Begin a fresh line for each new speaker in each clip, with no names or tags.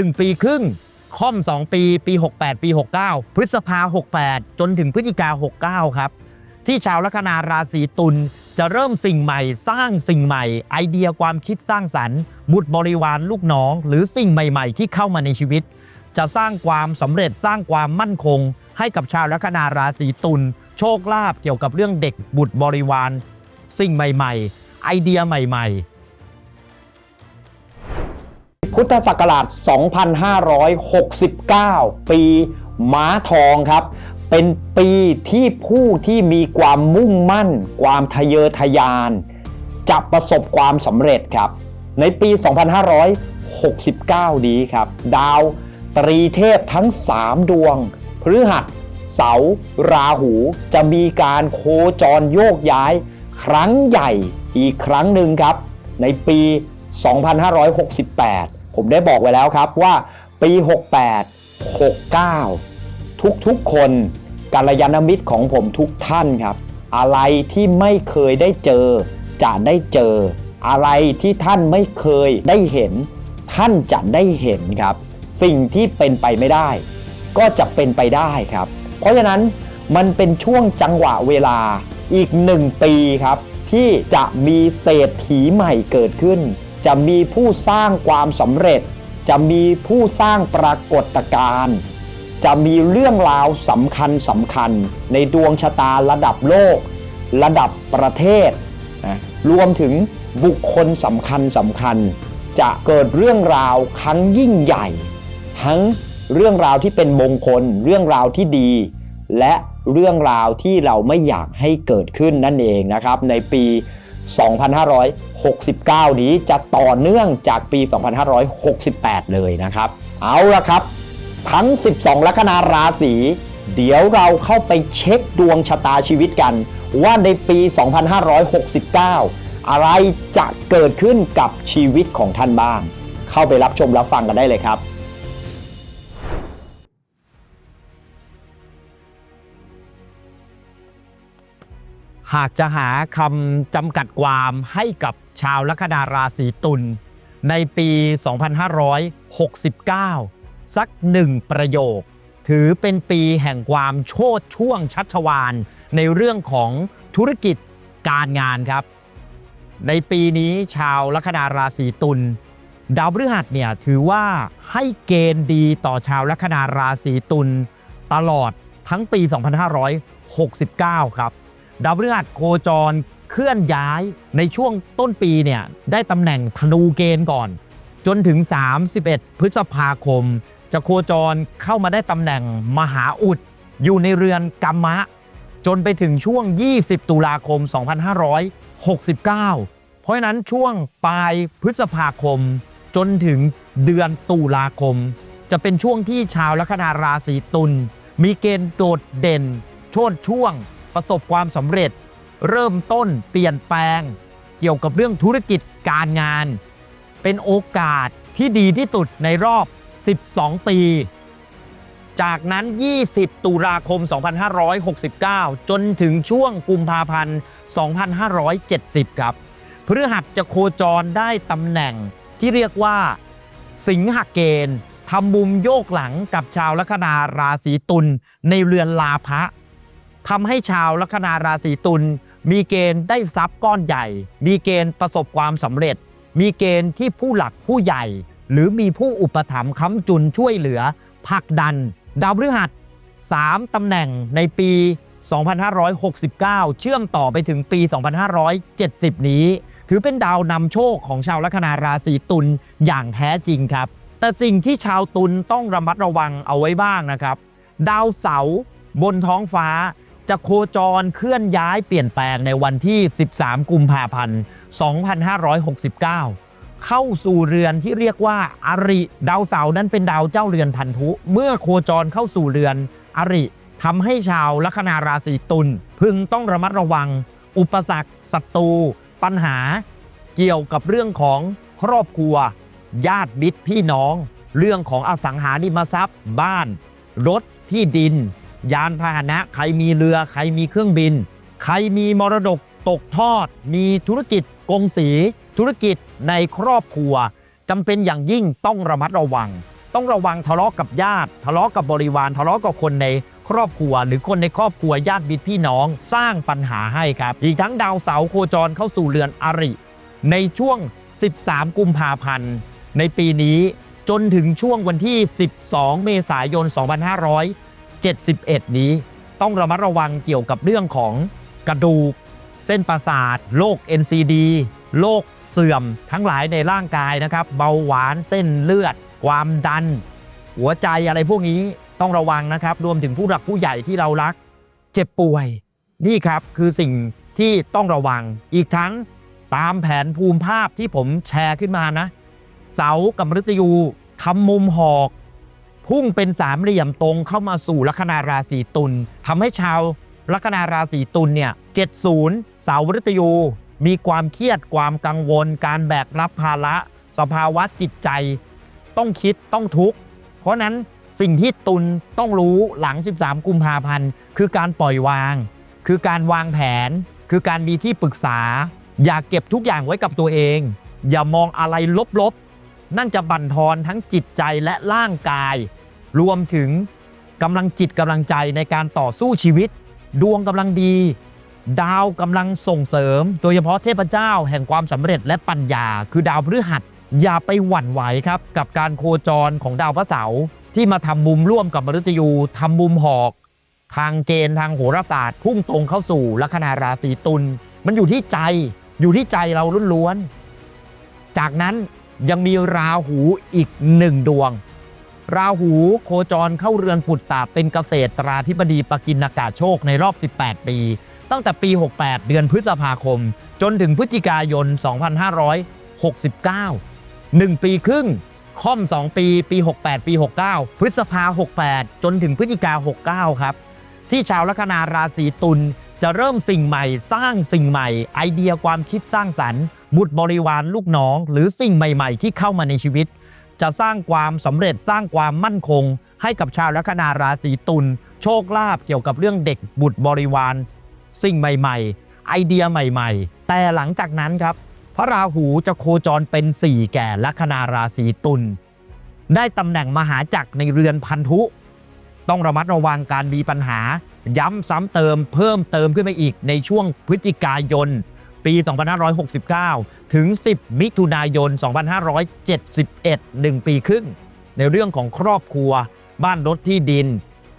1 ปีครึ่ง ค่อม 2 ปี ปี 68 ปี 69 พฤษภา 68 จนถึงพฤศจิกา 69 ครับ ที่ชาวลัคนาราศีตุลจะเริ่มสิ่งใหม่ สร้างสิ่งใหม่ ไอเดียความคิดสร้างสรรค์ บุตรบริวารลูกน้อง หรือสิ่งใหม่ๆ ที่เข้ามาในชีวิต จะสร้างความสำเร็จสร้างความมั่นคง ให้กับชาวลัคนาราศีตุลโชคลาภเกี่ยวกับเรื่องเด็กบุตรบริวาร สิ่งใหม่ ๆ ไอเดียใหม่ ๆ
พุทธศักราช 2569 ปีม้าทองครับ เป็นปีที่ผู้ที่มีความมุ่งมั่น ความทะเยอทะยาน จะประสบความสำเร็จครับ ในปี 2569 นี้ครับ ดาวตรีเทพทั้ง 3 ดวง พฤหัส เสาร์ราหูจะมีการโคจรโยกย้าย ครั้งใหญ่อีกครั้งหนึ่งครับ ในปี 2568 ผมได้บอกไว้แล้วครับว่าปี 68 69 ทุกๆคนกัลยาณมิตรของผมทุกท่านครับ อะไรที่ไม่เคยได้เจอ จะได้เจอ อะไรที่ท่านไม่เคยได้เห็น ท่านจะได้เห็นครับ สิ่งที่เป็นไปไม่ได้ ก็จะเป็นไปได้ครับ เพราะฉะนั้นมันเป็นช่วงจังหวะเวลาอีกหนึ่งปีครับ ที่จะมีเศรษฐีใหม่เกิดขึ้น จะมีผู้สร้างความสำเร็จ จะมีผู้สร้างปรากฏการณ์จะมีเรื่องราวสำคัญสำคัญ ในดวงชะตาระดับโลก ระดับประเทศนะรวมถึงบุคคลสำคัญสำคัญ จะเกิดเรื่องราวครั้งยิ่งใหญ่ ทั้งเรื่องราวที่เป็นมงคล เรื่องราวที่ดี และเรื่องราวที่เราไม่อยากให้เกิดขึ้นนั่นเองนะครับ ในปี 2569 นี้จะต่อเนื่องจากปี 2568 เลยนะครับ เอาละครับ ทั้ง 12 ลัคนาราศีเดี๋ยวเราเข้าไปเช็คดวงชะตาชีวิตกัน ว่าในปี 2569 อะไรจะเกิดขึ้นกับชีวิตของท่านบ้าง เข้าไปรับชมรับฟังกันได้เลยครับ
หากจะหาคำจำกัดความให้กับชาวลัคนาราศีตุลในปี 2569 สักหนึ่งประโยค ถือเป็นปีแห่งความโชดช่วงชัชวานในเรื่องของธุรกิจการงานครับ ในปีนี้ชาวลัคนาราศีตุลดาวพฤหัสเนี่ยถือว่าให้เกณฑ์ดีต่อชาวลัคนาราศีตุลตลอดทั้งปี 2569 ครับ ดาวพฤหัสโคจรเคลื่อนย้ายในช่วงต้นปีเนี่ยได้ตำแหน่งธนูเกณฑ์ก่อน จนถึง 31 พฤษภาคม จะโคจรเข้ามาได้ตำแหน่งมหาอุด อยู่ในเรือนกัมมะ จนไปถึงช่วง 20 ตุลาคม 2569 เพราะฉะนั้นช่วงปลายพฤษภาคม จนถึงเดือนตุลาคม จะเป็นช่วงที่ชาวลัคนาราศีตุลมีเกณฑ์โดดเด่น โชดช่วง ประสบความสำเร็จ เริ่มต้นเปลี่ยนแปลง เกี่ยวกับเรื่องธุรกิจการงาน เป็นโอกาสที่ดีที่สุดในรอบ 12 ปี จากนั้น 20 ตุลาคม 2569 จนถึงช่วงกุมภาพันธ์ 2570 ครับพฤหัสจะโคจรได้ตำแหน่งที่เรียกว่า สิงหเกณฑ์ทำมุมโยกหลังกับชาวลัคนาราศีตุลในเรือนลาภะ ทำให้ชาวลัคนาราศีตุลมีเกณฑ์ได้ทรัพย์ก้อนใหญ่ มีเกณฑ์ประสบความสำเร็จ มีเกณฑ์ที่ผู้หลักผู้ใหญ่ หรือมีผู้อุปถัมภ์ค้ำจุนช่วยเหลือผลักดัน ดาวพฤหัส 3ตำแหน่งในปี 2569 เชื่อมต่อไปถึงปี 2570 นี้ ถือเป็นดาวนำโชคของชาวลัคนาราศีตุลอย่างแท้จริงครับ แต่สิ่งที่ชาวตุลต้องระมัดระวังเอาไว้บ้างนะครับ ดาวเสาร์บนท้องฟ้า จะโคจรเคลื่อนย้ายเปลี่ยนแปลงในวันที่ 13 กุมภาพันธ์ 2569 เข้าสู่เรือนที่เรียกว่าอาริ ดาวเสาร์นั้นเป็นดาวเจ้าเรือนพันธุ เมื่อโคจรเข้าสู่เรือนอาริทำให้ชาวลัคนาราศีตุลพึงต้องระมัดระวัง อุปสรรคศัตรู ปัญหา เกี่ยวกับเรื่องของครอบครัว ญาติมิตรพี่น้อง เรื่องของอสังหาริมทรัพย์ บ้าน รถที่ดิน ยานพาหนะ ใครมีเรือ ใครมีเครื่องบิน ใครมีมรดกตกทอด มีธุรกิจกงสี ธุรกิจในครอบครัวจำเป็นอย่างยิ่งต้องระมัดระวัง ต้องระวังทะเลาะกับญาติ ทะเลาะกับบริวาร ทะเลาะกับคนในครอบครัว หรือคนในครอบครัวญาติมิตรพี่น้องสร้างปัญหาให้ครับ อีกทั้งดาวเสาโคจรเข้าสู่เรือนอริ ในช่วง 13 กุมภาพันธ์ ในปีนี้จนถึงช่วงวันที่ 12 เมษายน 2500 71 นี้ ต้องระมัดระวังเกี่ยวกับเรื่องของกระดูก เส้นประสาทโรค NCD โรคเสื่อมทั้งหลายในร่างกายนะครับ เบาหวานเส้นเลือด ความดัน หัวใจอะไรพวกนี้ต้องระวังนะครับ รวมถึงผู้หลักผู้ใหญ่ที่เรารัก เจ็บป่วย นี่ครับคือสิ่งที่ต้องระวังอีกทั้งตามแผนภูมิภาพที่ผมแชร์ขึ้นมานะ เสากับมฤตยูทำมุมหอก พุ่งเป็นสามเหลี่ยมตรงเข้ามาสู่ลัคนาราศีตุลทำให้ชาวลัคนาราศีตุลเนี่ย70เสาฤตยูมีความเครียดความกังวล การแบกรับภาระสภาวะจิตใจ ต้องคิดต้องทุกข์ เพราะนั้นสิ่งที่ตุลต้องรู้หลัง 13 กุมภาพันธ์คือการปล่อยวาง คือการวางแผน คือการมีที่ปรึกษา อย่าเก็บทุกอย่างไว้กับตัวเอง อย่ามองอะไรลบๆ นั่นจะบั่นทอนทั้งจิตใจและร่างกาย รวมถึงกำลังจิตกำลังใจในการต่อสู้ชีวิต ดวงกำลังดี ดาวกำลังส่งเสริม โดยเฉพาะเทพเจ้าแห่งความสำเร็จและปัญญา คือดาวพฤหัส อย่าไปหวั่นไหวครับ กับการโคจรของดาวพระเสาร์ที่มาทำมุมร่วมกับมฤตยูทำมุมหอก ทางเกณฑ์ทางโหราศาสตร์พุ่งตรงเข้าสู่ลัคนาราศีตุลมันอยู่ที่ใจอยู่ที่ใจเราล้วนๆจากนั้นยังมีราหูอีกหนึ่งดวง ราหูโคจรเข้าเรือนปุตตะเป็นเกษตรตราธิบดีปกินอากาศโชคในรอบ 18 ปี ตั้งแต่ปี 68 เดือนพฤษภาคม จนถึงพฤศจิกายน 2569 1 ปีครึ่ง ค่อม 2 ปี ปี 68 ปี 69 พฤษภา 68 จนถึงพฤศจิกา 69 ครับ ที่ชาวลัคนาราศีตุลจะเริ่มสิ่งใหม่ สร้างสิ่งใหม่ ไอเดียความคิดสร้างสรรค์ บุตรบริวารลูกน้อง หรือสิ่งใหม่ ๆ ที่เข้ามาในชีวิต จะสร้างความสำเร็จสร้างความมั่นคง ให้กับชาวลัคนาราศีตุลโชคลาภเกี่ยวกับเรื่องเด็กบุตรบริวาร สิ่งใหม่ ๆ ไอเดียใหม่ ๆ แต่หลังจากนั้นครับ พระราหูจะโคจรเป็น4แก่ลัคนาราศีตุลได้ตำแหน่งมหาจักรในเรือนพันธุ ต้องระมัดระวังการมีปัญหา ย้ำซ้ำเติมเพิ่มเติมขึ้นไปอีกในช่วงพฤศจิกายน ปี 2569 ถึง 10 มิถุนายน 2571 1 ปีครึ่ง ในเรื่องของครอบครัว บ้านรถที่ดิน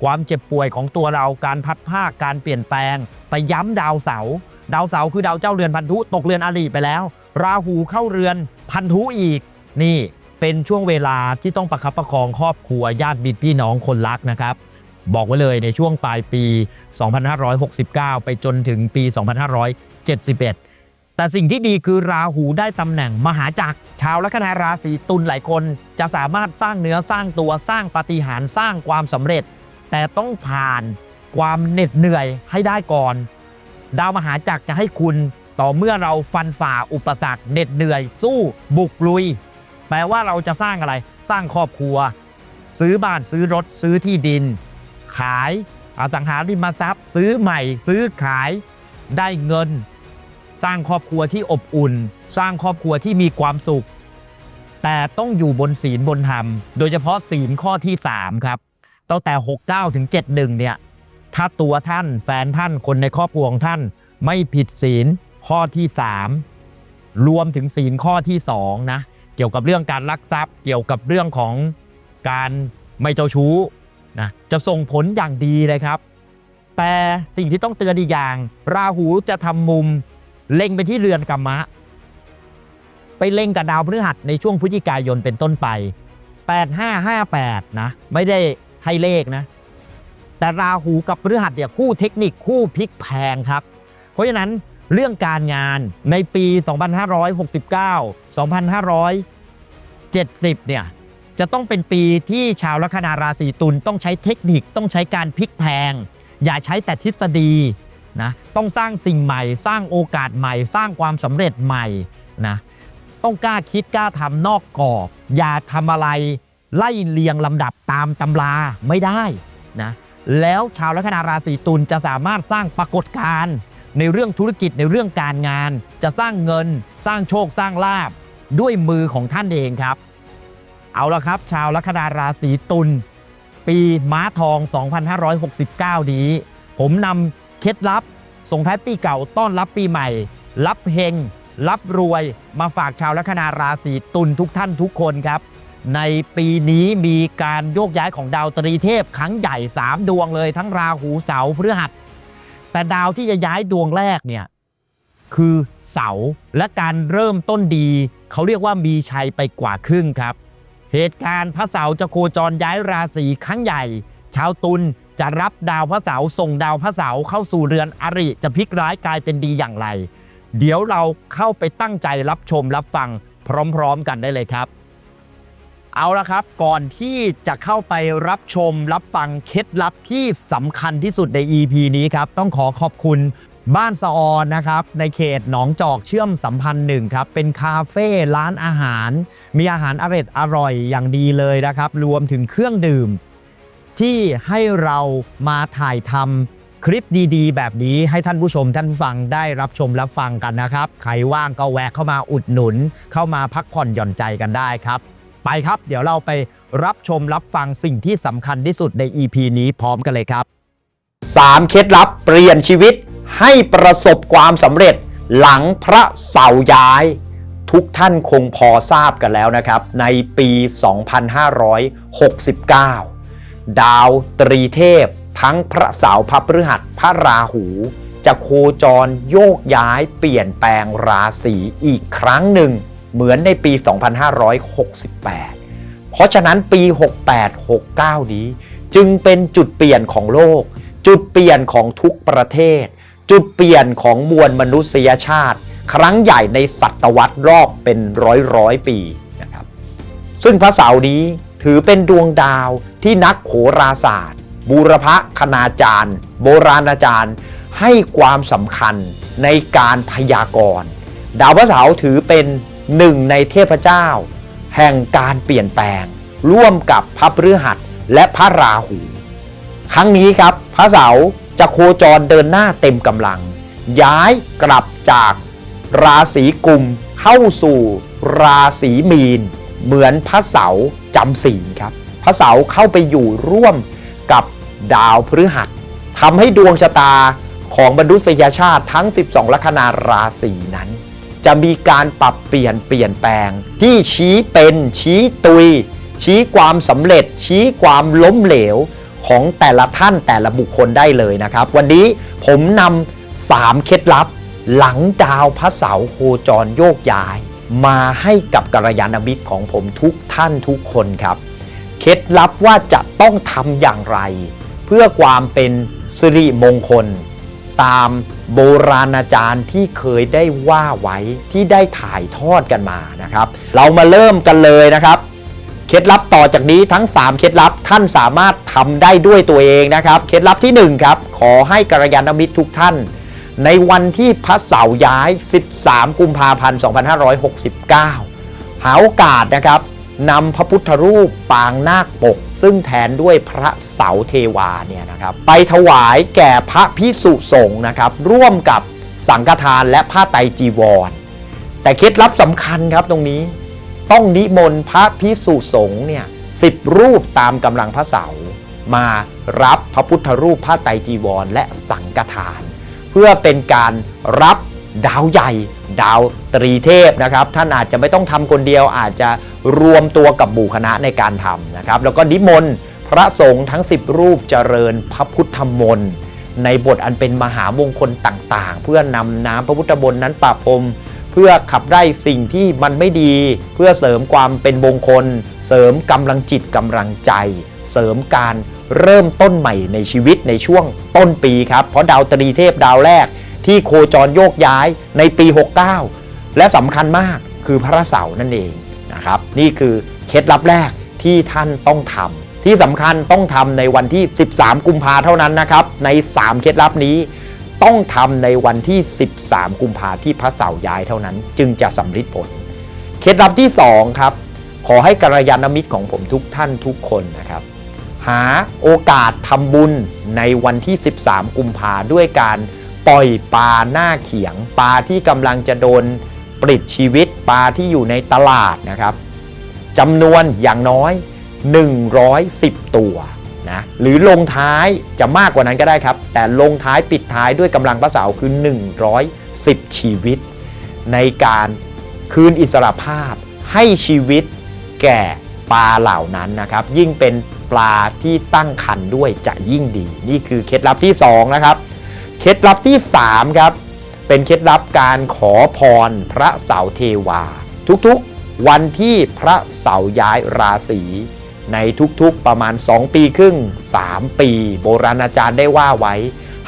ความเจ็บป่วยของตัวเราการพัดภาการเปลี่ยนแปลง ไปย้ำดาวเสาร์ดาวเสาร์คือดาวเจ้าเรือนพันธุตกเรือนอริไปแล้ว ราหูเข้าเรือนพันธุอีก นี่เป็นช่วงเวลาที่ต้องประคับประคองครอบครัวญาติบิดพี่น้องคนรักนะครับบอกไว้เลยในช่วงปลายปี 2569 ไปจนถึงปี 2571 แต่สิ่งที่ดีคือราหูได้ตำแหน่งมหาจักร ชาวลัคนาราศีตุลหลายคนจะสามารถสร้างเนื้อสร้างตัวสร้างปาฏิหาริย์สร้างความสำเร็จ แต่ต้องผ่านความเหน็ดเหนื่อยให้ได้ก่อน ดาวมหาจักรจะให้คุณต่อเมื่อเราฟันฝ่าอุปสรรคเหน็ดเหนื่อยสู้บุกลุย แปลว่าเราจะสร้างอะไร สร้างครอบครัว ซื้อบ้านซื้อรถซื้อที่ดิน ขายอสังหาริมทรัพย์ ซื้อใหม่ ซื้อขายได้เงิน สร้างครอบครัวที่อบอุ่น สร้างครอบครัวที่มีความสุข แต่ต้องอยู่บนศีลบนธรรม โดยเฉพาะศีลข้อที่ 3 ครับตั้งแต่ 69 ถึง 71 เนี่ย ถ้าตัวท่านแฟนท่านคนในครอบครัวของท่าน ไม่ผิดศีลข้อที่ 3 รวมถึงศีลข้อที่2นะเกี่ยวกับเรื่องการลักทรัพย์ เกี่ยวกับเรื่องของการไม่เจ้าชู้นะจะส่งผลอย่างดีเลยครับ แต่สิ่งที่ต้องเตือนอีกอย่าง ราหูจะทำมุม เล็งไปที่เรือนกรรมะ ไปเล็งกับดาวพฤหัสในช่วงพฤศจิกายนเป็นต้นไป 8558 นะ ไม่ได้ให้เลขนะ แต่ราหูกับพฤหัสเนี่ยคู่เทคนิคคู่พลิกแพงครับ เพราะฉะนั้นเรื่องการงานในปี 2569 2570 เนี่ยจะต้องเป็นปีที่ชาวลัคนาราศีตุลต้องใช้เทคนิคต้องใช้การพลิกแพง อย่าใช้แต่ทฤษฎี นะต้องสร้างสิ่งใหม่ สร้างโอกาสใหม่ สร้างความสำเร็จใหม่นะต้องกล้าคิดกล้าทำนอกกรอบ อย่าทำอะไรไล่เรียงลำดับตามตำราไม่ได้นะแล้วชาวลัคนาราศีตุลจะสามารถสร้างปรากฏการณ์ในเรื่องธุรกิจในเรื่องการงาน จะสร้างเงิน สร้างโชคสร้างลาบด้วยมือของท่านเองครับ เอาละครับ ชาวลัคนาราศีตุลปีม้าทอง 2569 นี้ ผมนำ เคล็ดลับ ส่งท้ายปีเก่าต้อนรับปีใหม่ รับเฮง รับรวย มาฝากชาวลัคนาราศีตุลทุกท่านทุกคนครับ ในปีนี้มีการโยกย้ายของดาวตรีเทพครั้งใหญ่ 3 ดวงเลยทั้งราหูเสาพฤหัส แต่ดาวที่จะย้ายดวงแรกเนี่ยคือเสาและการเริ่มต้นดี เขาเรียกว่ามีชัยไปกว่าครึ่งครับ เหตุการณ์พระเสาร์จะโคจรย้ายราศีครั้งใหญ่ ชาวตุล จะรับดาวพระเสาร์ส่งดาวพระเสาร์เข้าสู่เรือนอริจะพลิกร้ายกลายเป็นดีอย่างไร เดี๋ยวเราเข้าไปตั้งใจรับชมรับฟังพร้อมๆกันได้เลยครับ เอาละครับก่อนที่จะเข้าไปรับชมรับฟังเคล็ดลับที่สำคัญที่สุดใน EP นี้ครับ ต้องขอขอบคุณบ้านสะออนนะครับในเขตหนองจอกเชื่อมสัมพันธ์หนึ่งครับเป็นคาเฟ่ร้านอาหาร มีอาหารอร่อยอร่อยอย่างดีเลยนะครับ รวมถึงเครื่องดื่ม ที่ให้เรามาถ่ายทำคลิปดีๆ แบบนี้ให้ท่านผู้ชมท่านผู้ฟังได้รับชมรับฟังกันนะครับ ใครว่างก็แวะเข้ามาอุดหนุน เข้ามาพักผ่อนหย่อนใจกันได้ครับ ไปครับ เดี๋ยวเราไปรับชมรับฟังสิ่งที่สำคัญที่สุดใน EP นี้พร้อมกันเลยครับ
3 เคล็ดลับเปลี่ยนชีวิตให้ประสบความสำเร็จหลังพระเสาย้าย ทุกท่านคงพอทราบกันแล้วนะครับ ในปี 2569 ดาวตรีเทพ ทั้งพระเสาร์พระพฤหัสพระราหู จะโคจรโยกย้ายเปลี่ยนแปลงราศีอีกครั้งหนึ่ง เหมือนในปี 2568 เพราะฉะนั้นปี 68-69 นี้ จึงเป็นจุดเปลี่ยนของโลก จุดเปลี่ยนของทุกประเทศ จุดเปลี่ยนของมวลมนุษยชาติ ครั้งใหญ่ในศตวรรษรอบเป็นร้อยร้อยปีนะครับซึ่งพระเสาร์นี้ ถือเป็นดวงดาวที่นักโหราศาสตร์ บูรพคณาจารย์ โบราณอาจารย์ ให้ความสำคัญในการพยากรณ์ ดาวพระเสาร์ถือเป็นหนึ่งในเทพเจ้า แห่งการเปลี่ยนแปลง ร่วมกับพระพฤหัสและพระราหู ครั้งนี้ครับพระเสาร์จะโคจรเดินหน้าเต็มกำลัง ย้ายกลับจากราศีกุมเข้าสู่ราศีมีน เหมือนพระเสาร์ จำศีลครับพระเสาร์เข้าไปอยู่ร่วมกับดาวพฤหัสทำให้ดวงชะตาของมนุษยชาติทั้ง 12 ลัคนาราศีนั้น จะมีการปรับเปลี่ยนเปลี่ยนแปลง ที่ชี้เป็นชี้ตุย ชี้ความสำเร็จ ชี้ความล้มเหลวของแต่ละท่านแต่ละบุคคลได้เลยนะครับ วันนี้ผมนำสามเคล็ดลับหลังดาวพระเสาร์โคจรโยกย้าย มาให้กับกัลยาณมิตรของผมทุกท่านทุกคนครับ เคล็ดลับว่าจะต้องทำอย่างไร เพื่อความเป็นสิริมงคล ตามโบราณอาจารย์ที่เคยได้ว่าไว้ที่ได้ถ่ายทอดกันมานะครับ เรามาเริ่มกันเลยนะครับ เคล็ดลับต่อจากนี้ทั้ง 3 เคล็ดลับท่านสามารถทำได้ด้วยตัวเองนะครับ เคล็ดลับที่1ครับขอให้กัลยาณมิตรทุกท่าน ในวันที่พระเสาร์ย้าย 13 กุมภาพันธ์ 2569 หาโอกาสนะครับนำพระพุทธรูปปางนาคปก ซึ่งแทนด้วยพระเสาเทวาเนี่ยนะครับไปถวายแก่พระพิสุสงฆ์นะครับ ร่วมกับสังฆทานและผ้าไตรจีวร แต่เคล็ดลับสำคัญครับตรงนี้ต้องนิมนต์พระพิสุสงฆ์เนี่ยสิบรูปตามกำลังพระเสาร์มารับพระพุทธรูปผ้าไตรจีวรและสังฆทาน เพื่อเป็นการรับดาวใหญ่ ดาวตรีเทพนะครับท่านอาจจะไม่ต้องทำคนเดียวอาจจะรวมตัวกับหมู่คณะในการทำนะครับ แล้วก็นิมนต์พระสงฆ์ทั้ง 10 รูปเจริญพระพุทธมนต์ในบทอันเป็นมหามงคลต่างๆ เพื่อนำน้ำพระพุทธมนต์นั้นปราพรมเพื่อขับไล่สิ่งที่มันไม่ดี เพื่อเสริมความเป็นมงคล เสริมกำลังจิตกำลังใจ เสริมการ เริ่มต้นใหม่ในชีวิตในช่วงต้นปีครับ เพราะดาวตรีเทพดาวแรกที่โคจรโยกย้ายในปี 69 และสำคัญมากคือพระเสาร์นั่นเองนะครับ นี่คือเคล็ดลับแรกที่ท่านต้องทำที่สำคัญต้องทำในวันที่ 13 กุมภาเท่านั้นนะครับ ใน 3 เคล็ดลับนี้ต้องทำในวันที่ 13 กุมภาที่พระเสาร์ย้ายเท่านั้น จึงจะสำลิดผล เคล็ดลับที่ 2 ครับ ขอให้กัลยาณมิตรของผมทุกท่านทุกคนนะครับ หาโอกาสทำบุญในวันที่ 13 กุมภาด้วยการปล่อยปลาหน้าเขียง ปลาที่กำลังจะโดนปลิดชีวิตปลาที่อยู่ในตลาดนะครับจำนวนอย่างน้อย 110 ตัวนะหรือลงท้ายจะมากกว่านั้นก็ได้ครับ แต่ลงท้ายปิดท้ายด้วยกำลังพระเสาคือ 110 ชีวิต ในการคืนอิสรภาพให้ชีวิตแก่ปลาเหล่านั้นนะครับ ยิ่งเป็น ปลาที่ตั้งคันด้วยจะยิ่งดี นี่คือเคล็ดลับที่ 2 นะครับ เคล็ดลับที่ 3 ครับ เป็นเคล็ดลับการขอพรพระเสาเทวา ทุกๆ วันที่พระเสาย้ายราศีในทุกๆประมาณ 2 ปีครึ่ง 3 ปี โบราณอาจารย์ได้ว่าไว้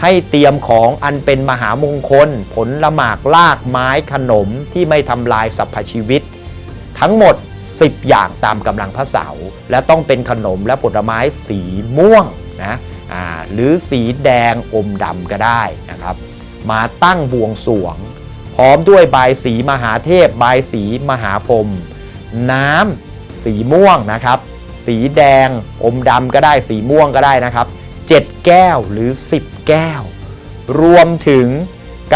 ให้เตรียมของอันเป็นมหามงคล ผลละหมากลากไม้ขนมที่ไม่ทำลายสรรพชีวิต ทั้งหมด 10 อย่างตามกำลังพระเสาร์และต้องเป็นขนมและผลไม้สีม่วงนะหรือสีแดงอมดำก็ได้นะครับ มาตั้งบวงสวง พร้อมด้วยใบสีมหาเทพใบสีมหาพรมน้ำสีม่วงนะครับ สีแดงอมดำก็ได้สีม่วงก็ได้นะครับ 7 แก้วหรือ 10 แก้ว รวมถึง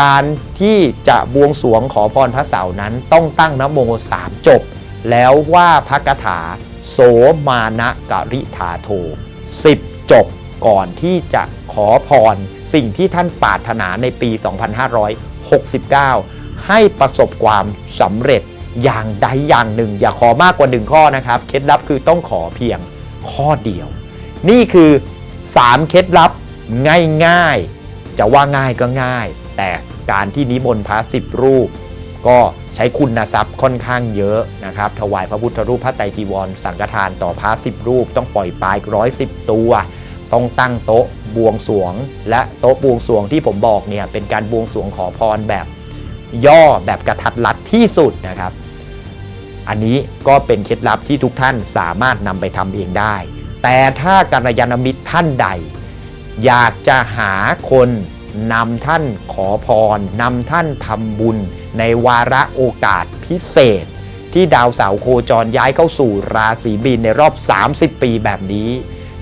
การที่จะบวงสวงขอพรพระเสาร์นั้นต้องตั้งนะโมสามจบ แล้วว่าพระคาถาโสมานะกริธาโท10จบก่อนที่จะขอพรสิ่งที่ท่านปรารถนาในปี 2569 ให้ประสบความสำเร็จอย่างใดอย่างหนึ่ง อย่าขอมากกว่าหนึ่งข้อนะครับ เคล็ดลับคือต้องขอเพียงข้อเดียว นี่คือ 3 เคล็ดลับง่ายๆ จะว่าง่ายก็ง่าย แต่การที่นิมนต์พระสิบรูป ก็ใช้คุณทรัพย์ค่อนข้างเยอะนะครับ ถวายพระพุทธรูปพระไตรจีวร สังฆทานต่อพระสิบรูป ต้องปล่อยปลายร้อยสิบตัว ต้องตั้งโต๊ะบวงสวง และโต๊ะบวงสวงที่ผมบอกเนี่ยเป็นการบวงสวงขอพรแบบย่อแบบกระทัดรัดที่สุดนะครับ อันนี้ก็เป็นเคล็ดลับที่ทุกท่านสามารถนำไปทำเองได้ แต่ถ้ากัลยาณมิตรท่านใด อยากจะหาคน นำท่านขอพรนำท่านทำบุญ ในวาระโอกาสพิเศษ ที่ดาวเสาร์โคจรย้ายเข้าสู่ราศีมีนในรอบ 30 ปีแบบนี้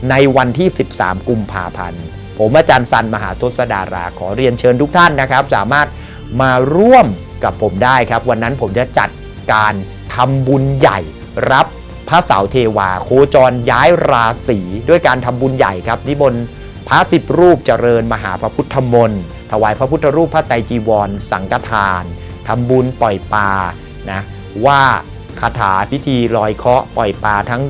ในวันที่ 13 กุมภาพันธ์ ผมอาจารย์สันมหาทศดาราขอเรียนเชิญทุกท่านนะครับ สามารถมาร่วมกับผมได้ครับ วันนั้นผมจะจัดการทำบุญใหญ่รับพระเสาเทวา โคจรย้ายราศีด้วยการทำบุญใหญ่ครับนิมนต์ พระสิบรูปเจริญมหาพระพุทธมนต์ถวายพระพุทธรูปพระไตรจีวร สังฆทานทำบุญปล่อยปลานะว่าคาถาพิธีลอยเคาะปล่อยปลาทั้ง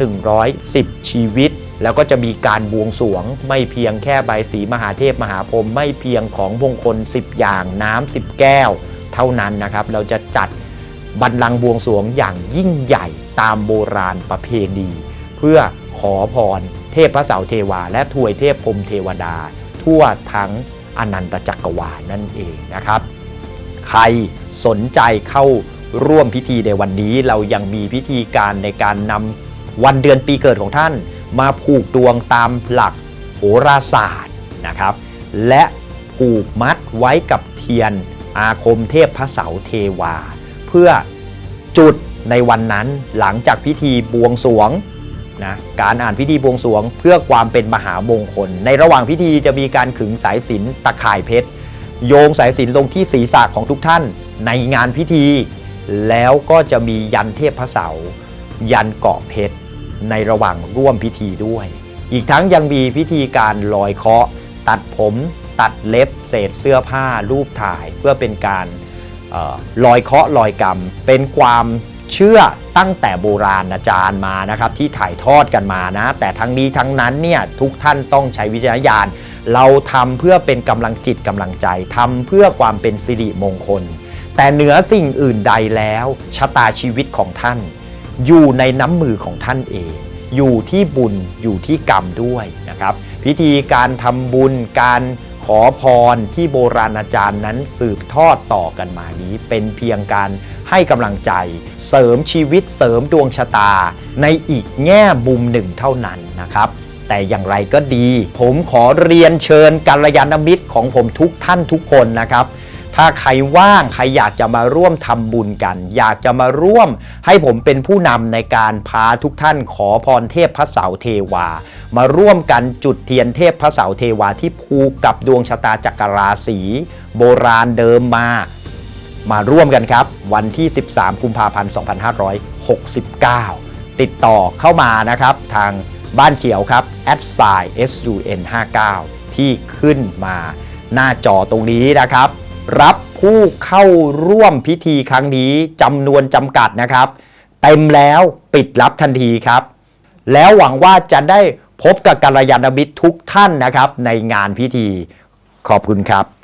110 ชีวิต แล้วก็จะมีการบวงสรวง ไม่เพียงแค่ใบสีมหาเทพมหาพรหมไม่เพียงของมงคล 10 อย่างน้ำ10 แก้ว เท่านั้นนะครับ เราจะจัดบัลลังก์บวงสรวงอย่างยิ่งใหญ่ตามโบราณประเพณี เพื่อขอพร ทพพระเสาเทวา และทวยเทพพรมเทวดา ทั่วทั้งอนันตจักรวาลนั่นเองนะครับ ใครสนใจเข้าร่วมพิธีในวันนี้เรายังมีพิธีการในการนำวันเดือนปีเกิดของท่าน มาผูกดวงตามหลักโหราศาสตร์นะครับ และผูกมัดไว้กับเทียนอาคมเทพพระเสาเทวา เพื่อจุดในวันนั้นหลังจากพิธีบวงสรวง นะการอ่านพิธีบวงสรวงเพื่อความเป็นมหามงคล ในระหว่างพิธีจะมีการขึงสายสิญจนตะข่ายเพชร โยงสายสิญจนลงที่ศีรษะของทุกท่านในงานพิธี แล้วก็จะมียันเทพพระเสายันเกาะเพชร ในระหว่างร่วมพิธีด้วย อีกทั้งยังมีพิธีการลอยเคาะ ตัดผม ตัดเล็บ เศษเสื้อผ้ารูปถ่ายเพื่อเป็นการลอยเคาะลอยกรรม เป็นความ เชื่อตั้งแต่โบราณอาจารย์มานะครับที่ถ่ายทอดกันมานะ แต่ทั้งนี้ทั้งนั้นเนี่ยทุกท่านต้องใช้วิจารณญาณ เราทำเพื่อเป็นกำลังจิตกำลังใจทำเพื่อความเป็นสิริมงคล แต่เหนือสิ่งอื่นใดแล้วชะตาชีวิตของท่าน อยู่ในน้ำมือของท่านเอง อยู่ที่บุญอยู่ที่กรรมด้วยนะครับ พิธีการทำบุญการขอพรที่โบราณอาจารย์นั้นสืบทอดต่อกันมานี้ เป็นเพียงการ ให้กำลังใจ เสริมชีวิตเสริมดวงชะตา ในอีกแง่มุมหนึ่งเท่านั้นนะครับแต่อย่างไรก็ดี ผมขอเรียนเชิญกัลยาณมิตรของผมทุกท่านทุกคนนะครับ ถ้าใครว่างใครอยากจะมาร่วมทำบุญกัน อยากจะมาร่วม ให้ผมเป็นผู้นำในการพาทุกท่านขอพรเทพพระเสาเทวา มาร่วมกันจุดเทียนเทพพระเสาเทวาที่ผูกกับดวงชะตาจักรราศีโบราณเดิมมา มาร่วมกันครับ วันที่ 13 กุมภาพันธ์ 2569 ติดต่อเข้ามานะครับ ทางบ้านเขียวครับ s i sun 59ที่ขึ้นมาหน้าจอตรงนี้นะครับ รับผู้เข้าร่วมพิธีครั้งนี้จำนวนจำกัดนะครับ เต็มแล้วปิดรับทันทีครับ แล้วหวังว่าจะได้พบกับกัลยาณมิตรทุกท่านนะครับ ในงานพิธีขอบคุณครับ